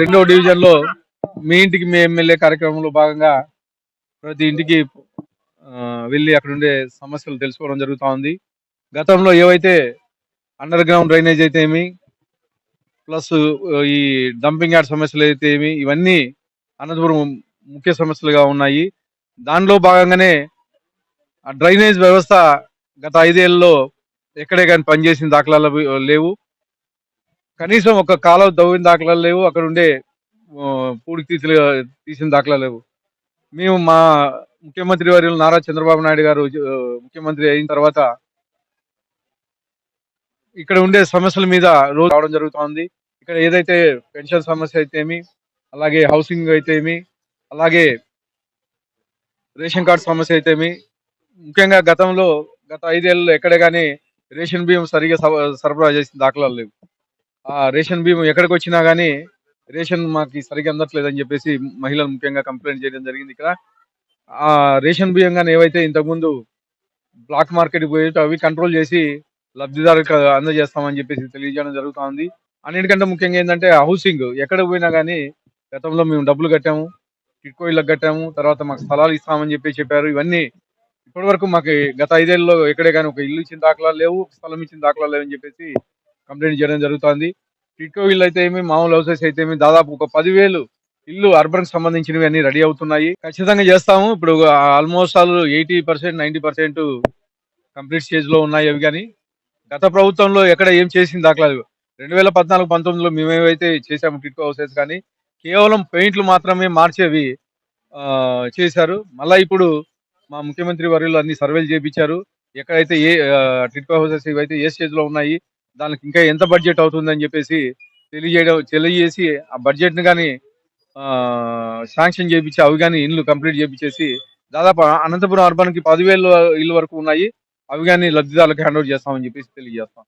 రెండో డివిజన్లో మీ ఇంటికి మీ ఎమ్మెల్యే కార్యక్రమంలో భాగంగా ప్రతి ఇంటికి వెళ్ళి అక్కడ ఉండే సమస్యలు తెలుసుకోవడం జరుగుతూ ఉంది. గతంలో ఏవైతే అండర్ గ్రౌండ్ డ్రైనేజ్ అయితే ఏమి ప్లస్ ఈ డంపింగ్ యార్డ్ సమస్యలు అయితే ఏమి ఇవన్నీ అనంతపురం ముఖ్య సమస్యలుగా ఉన్నాయి. దానిలో భాగంగానే ఆ డ్రైనేజ్ వ్యవస్థ గత ఐదేళ్ళలో ఎక్కడే కానీ పనిచేసిన దాఖలాలు లేవు. కనీసం ఒక కాలం దవ్విన దాఖలాలు లేవు అక్కడ ఉండే పూడికి తీసిన తీసిన దాఖలాలు లేవు. మేము మా ముఖ్యమంత్రి వారి నారా చంద్రబాబు నాయుడు గారు ముఖ్యమంత్రి అయిన తర్వాత ఇక్కడ ఉండే సమస్యల మీద రోజు రావడం జరుగుతోంది. ఇక్కడ ఏదైతే పెన్షన్ సమస్య అయితే ఏమి అలాగే హౌసింగ్ అయితేమి అలాగే రేషన్ కార్డ్ సమస్య అయితే ఏమి ముఖ్యంగా గతంలో గత ఐదేళ్ళలో ఎక్కడే కానీ రేషన్ బియ్యం సరిగా సరఫరా చేసిన దాఖలాలు లేవు. రేషన్ బియ్యం ఎక్కడికి వచ్చినా కానీ రేషన్ మాకు సరిగ్గా అందట్లేదని చెప్పేసి మహిళలు ముఖ్యంగా కంప్లైంట్ చేయడం జరిగింది ఇక్కడ. ఆ రేషన్ బియ్యం కానీ ఏవైతే ఇంతకుముందు బ్లాక్ మార్కెట్ పోయి అవి కంట్రోల్ చేసి లబ్ధిదారులకు అందజేస్తామని చెప్పేసి తెలియజేయడం జరుగుతూ ఉంది అన్నిటికంటే ముఖ్యంగా ఏంటంటే హౌసింగ్ ఎక్కడ పోయినా కానీ గతంలో మేము డబ్బులు కట్టాము టిట్కో ఇళ్ళకి కట్టాము తర్వాత మాకు స్థలాలు ఇస్తామని చెప్పి చెప్పారు. ఇవన్నీ ఇప్పటి వరకు మాకు గత ఐదేళ్ళలో ఎక్కడే కానీ ఒక ఇల్లు ఇచ్చిన దాఖలాలు లేవు స్థలం ఇచ్చిన దాఖలాలు లేవు అని చెప్పేసి కంప్లైంట్ చేయడం జరుగుతుంది. టిట్కో ఇల్లు అయితే ఏమి మామూలు హౌసెస్ అయితే ఏమి దాదాపు ఒక పదివేలు ఇల్లు అర్బన్కి సంబంధించినవి అన్ని రెడీ అవుతున్నాయి. ఖచ్చితంగా చేస్తాము. ఇప్పుడు almost all eighty percent ninety percent complete స్టేజ్లో ఉన్నాయి అవి కానీ. గత ప్రభుత్వంలో ఎక్కడ ఏం చేసింది దాఖలాలు? రెండు వేల పద్నాలుగు పంతొమ్మిదిలో మేమేవైతే చేసాము టిట్కో హౌసెస్ కానీ కేవలం పెయింట్లు మాత్రమే మార్చేవి చేశారు. మళ్ళీ ఇప్పుడు మా ముఖ్యమంత్రి వర్యులు అన్ని సర్వేలు చేపించారు. ఎక్కడైతే ఏ టిట్కో హౌసెస్ ఇవైతే ఏ స్టేజ్లో ఉన్నాయి దానికి ఇంకా ఎంత బడ్జెట్ అవుతుందని చెప్పేసి తెలియజేయడం తెలియజేసి ఆ బడ్జెట్ని కానీ శాంక్షన్ చేయించి అవి కానీ ఇల్లు కంప్లీట్ చేయించేసి దాదాపు అనంతపురం అర్బన్కి పదివేలు ఇల్లు వరకు ఉన్నాయి. అవి కానీ లబ్ధిదారులకు హ్యాండ్ ఓవర్ చేస్తామని చెప్పేసి తెలియజేస్తాం.